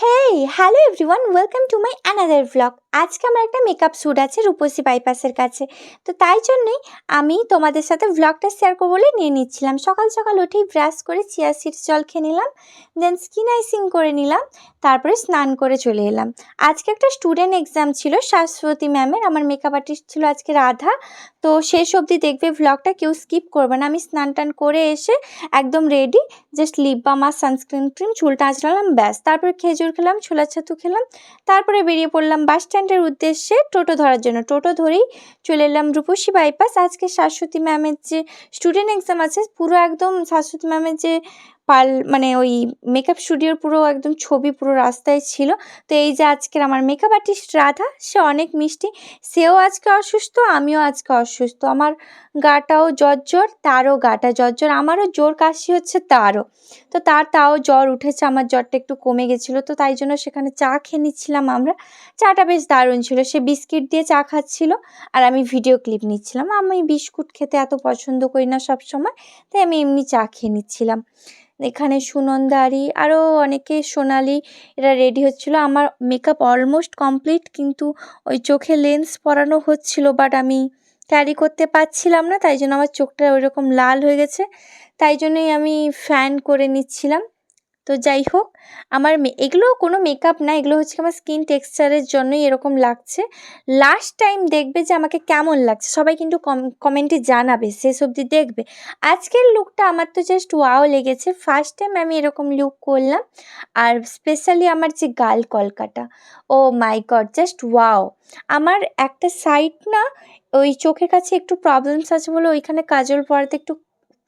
Hey hello everyone welcome to my another vlog আজকে আমার একটা মেকআপ শ্যুট আছে, রূপসী বাইপাসের কাছে। তো তাই জন্যই আমি তোমাদের সাথে ভ্লগটা শেয়ার করব বলে নিয়ে নিচ্ছিলাম। সকাল সকাল উঠেই ব্রাশ করে চিয়া সিডস জল খেয়ে নিলাম দেন স্কিন আইসিং করে নিলাম, তারপরে স্নান করে চলে এলাম। আজকে একটা স্টুডেন্ট এক্সাম ছিল, শাশ্বতী ম্যামের আমার মেকআপ আর্টিস্ট ছিল আজকে রাধা। তো শেষ অবধি দেখবে ভ্লগটা কেউ স্কিপ করবে না। আমি স্নান টান করে এসে একদম রেডি জাস্ট লিপ বাম আর সানস্ক্রিন ক্রিম চুলটা আঁচড়ালাম, ব্যাস। তারপরে খেজুর খেলাম ছোলা ছাতু খেলাম। তারপরে বেরিয়ে পড়লাম বাস স্ট্যান্ডের উদ্দেশ্যে টোটো ধরার জন্য। টোটো ধরেই চলে এলাম রূপসী বাইপাস আজকে শাশ্বতী ম্যামের যে স্টুডেন্ট এক্সাম আছে, পুরো একদম শাশ্বতী ম্যামের যে পাল মানে ওই মেকআপ স্টুডিওর পুরো একদম ছবি পুরো রাস্তায় ছিল। তো এই যে আজকের আমার মেকআপ আর্টিস্ট রাধা, সে অনেক মিষ্টি। সেও আজকে অসুস্থ, আমিও আজকে অসুস্থ। আমার গাটাও জ্বর তারও গাটা জ্বর আমারও জোর কাশি হচ্ছে, তারও। তো তার তাও জ্বর উঠেছে, আমার জ্বরটা একটু কমে গেছিল, তো তাই জন্য সেখানে চা খেয়ে নিচ্ছিলাম আমরা। চাটা বেশ দারুণ ছিল, সে বিস্কিট দিয়ে চা খাচ্ছিল, আর আমি ভিডিও ক্লিপ নিচ্ছিলাম। আমি বিস্কুট খেতে এত পছন্দ করি না সব সময় তাই আমি এমনি চা খেয়ে নিচ্ছিলাম। এখানে সুনন্দারি আরও অনেকে সোনালি, এরা রেডি হচ্ছিল। আমার মেকআপ অলমোস্ট কমপ্লিট কিন্তু ওই চোখে লেন্স পরানো হচ্ছিল বাট আমি ক্যারি করতে পারছিলাম না, তাই জন্য আমার চোখটা ওইরকম লাল হয়ে গেছে। তাই জন্যই আমি ফ্যান করে নিচ্ছিলাম। তো যাই হোক, আমার এগুলো কোনো মেকআপ না, এগুলো হচ্ছে আমার স্কিন টেক্সচারের জন্যই এরকম লাগছে। লাস্ট টাইম দেখবে যে আমাকে কেমন লাগছে, সবাই কিন্তু কম কমেন্টে জানাবে, শেষ অবধি দেখবে। আজকের লুকটা আমার তো জাস্ট ওয়াও লেগেছে ফার্স্ট টাইম আমি এরকম লুক করলাম। আর স্পেশালি আমার যে গাল Kolkata oh my god just wow আমার একটা সাইড না, ওই চোখের কাছে একটু প্রবলেমস আছে বলে ওইখানে কাজল পরাতে একটু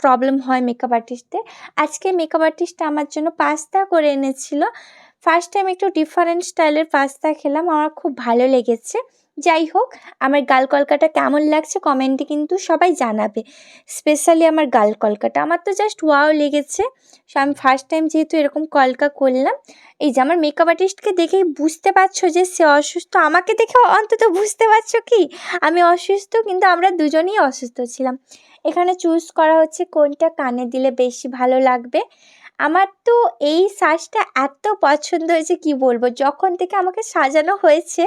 প্রবলেম হয় মেকআপ আর্টিস্টদের আজকে মেকআপ আর্টিস্টটা আমার জন্য পাস্তা করে এনেছিল। ফার্স্ট টাইম একটু ডিফারেন্ট স্টাইলের পাস্তা খেলাম, আমার খুব ভালো লেগেছে। যাই হোক, আমার গাল কলকাটা কেমন লাগছে কমেন্টে কিন্তু সবাই জানাবে। স্পেশালি আমার গাল কলকাটা। আমার তো জাস্ট ওয়াও লেগেছে। সো আমি ফার্স্ট টাইম যেহেতু এরকম কলকা করলাম, এই যে আমার মেকআপ আর্টিস্টকে দেখেই বুঝতে পারছ যে সে অসুস্থ। আমাকে দেখে অন্তত বুঝতে পারছ কি? আমি অসুস্থ, কিন্তু আমরা দুজনেই অসুস্থ ছিলাম। এখানে চুজ করা হচ্ছে কোনটা কানে দিলে বেশি ভালো লাগবে। আমার তো এই সাজটা এত পছন্দ হয়েছে, কি বলব? যখন থেকে আমাকে সাজানো হয়েছে,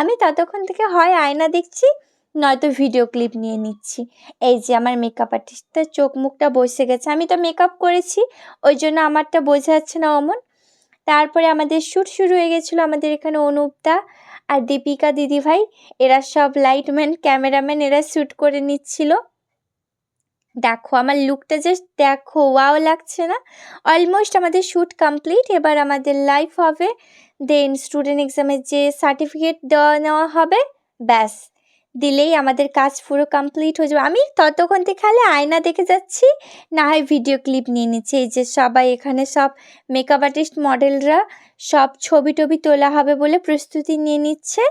আমি ততক্ষণ থেকে হয় আয়না দেখছি, নয়তো ভিডিও ক্লিপ নিয়ে নিচ্ছি। এই যে আমার মেকআপ আর্টিস্টের চোখ মুখটা বসে গেছে। আমি তো মেকআপ করেছি, ওই জন্য আমারটা বোঝা যাচ্ছে না অমন। তারপরে আমাদের শ্যুট শুরু হয়ে গেছিল আমাদের এখানে অনুপদা আর দীপিকা দিদিভাই। এরা সব লাইটম্যান ক্যামেরাম্যান এরা শ্যুট করে নিচ্ছিল। দেখো, আমার লুকটা জাস্ট দেখো ওয়াও লাগছে না? অলমোস্ট আমাদের শ্যুট কমপ্লিট এবার আমাদের লাইভ হবে। দেন স্টুডেন্ট এক্সামের যে সার্টিফিকেট দেওয়া, নেওয়া হবে, ব্যাস। দিলেই আমাদের কাজ পুরো কমপ্লিট হয়ে যাবে। আমি ততক্ষণ খালি আয়না দেখে যাচ্ছি, না হয় ভিডিও ক্লিপ নিয়ে নিচ্ছি। এই যে সবাই এখানে সব মেকআপ আর্টিস্ট মডেলরা সব ছবি টবি তোলা হবে বলে প্রস্তুতি নিয়ে নিচ্ছে।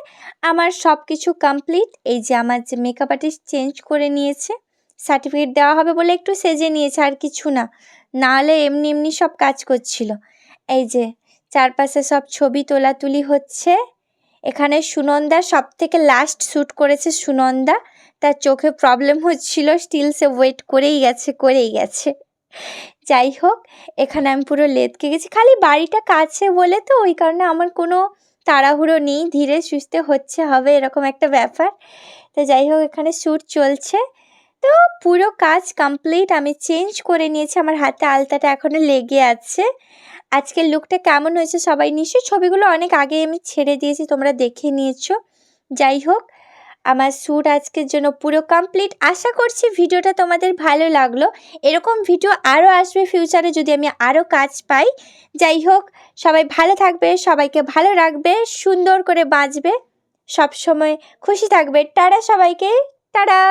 আমার সব কিছু কমপ্লিট এই যে আমার যে মেকআপ আর্টিস্ট চেঞ্জ করে নিয়েছে। সার্টিফিকেট দেওয়া হবে বলে একটু সেজে নিয়েছে আর কিছু না। নাহলে এমনি এমনি সব কাজ করছিল। এই যে, চারপাশে সব ছবি তোলাতুলি হচ্ছে। এখানে সুনন্দা সব থেকে লাস্ট শ্যুট করেছে সুনন্দা। তার চোখে প্রবলেম হচ্ছিল স্টিল সে ওয়েট করেই গেছে করেই গেছে। যাই হোক, এখানে আমি পুরো লেদকে গেছি। খালি বাড়িটা কাছে বলে তো, ওই কারণে আমার কোনো তাড়াহুড়ো নেই। ধীরে সুস্থে হচ্ছে, হবে এরকম একটা ব্যাপার। তো যাই হোক, এখানে শ্যুট চলছে। তো পুরো কাজ কমপ্লিট আমি চেঞ্জ করে নিয়েছি। আমার হাতে আলতাটা এখনও লেগে আছে। আজকের লুকটা কেমন হয়েছে সবাই নিশ্চয়ই ছবিগুলো অনেক আগে আমি ছেড়ে দিয়েছি, তোমরা দেখে নিয়েছো। যাই হোক, আমার শ্যুট আজকের জন্য পুরো কমপ্লিট আশা করছি ভিডিওটা তোমাদের ভালো লাগল। এরকম ভিডিও আরও আসবে ফিউচারে যদি আমি আরও কাজ পাই। যাই হোক, সবাই ভালো থাকবে, সবাইকে ভালো রাখবে, সুন্দর করে বাঁচবে। সবসময় খুশি থাকবে। টাটা সবাইকে, টাটা!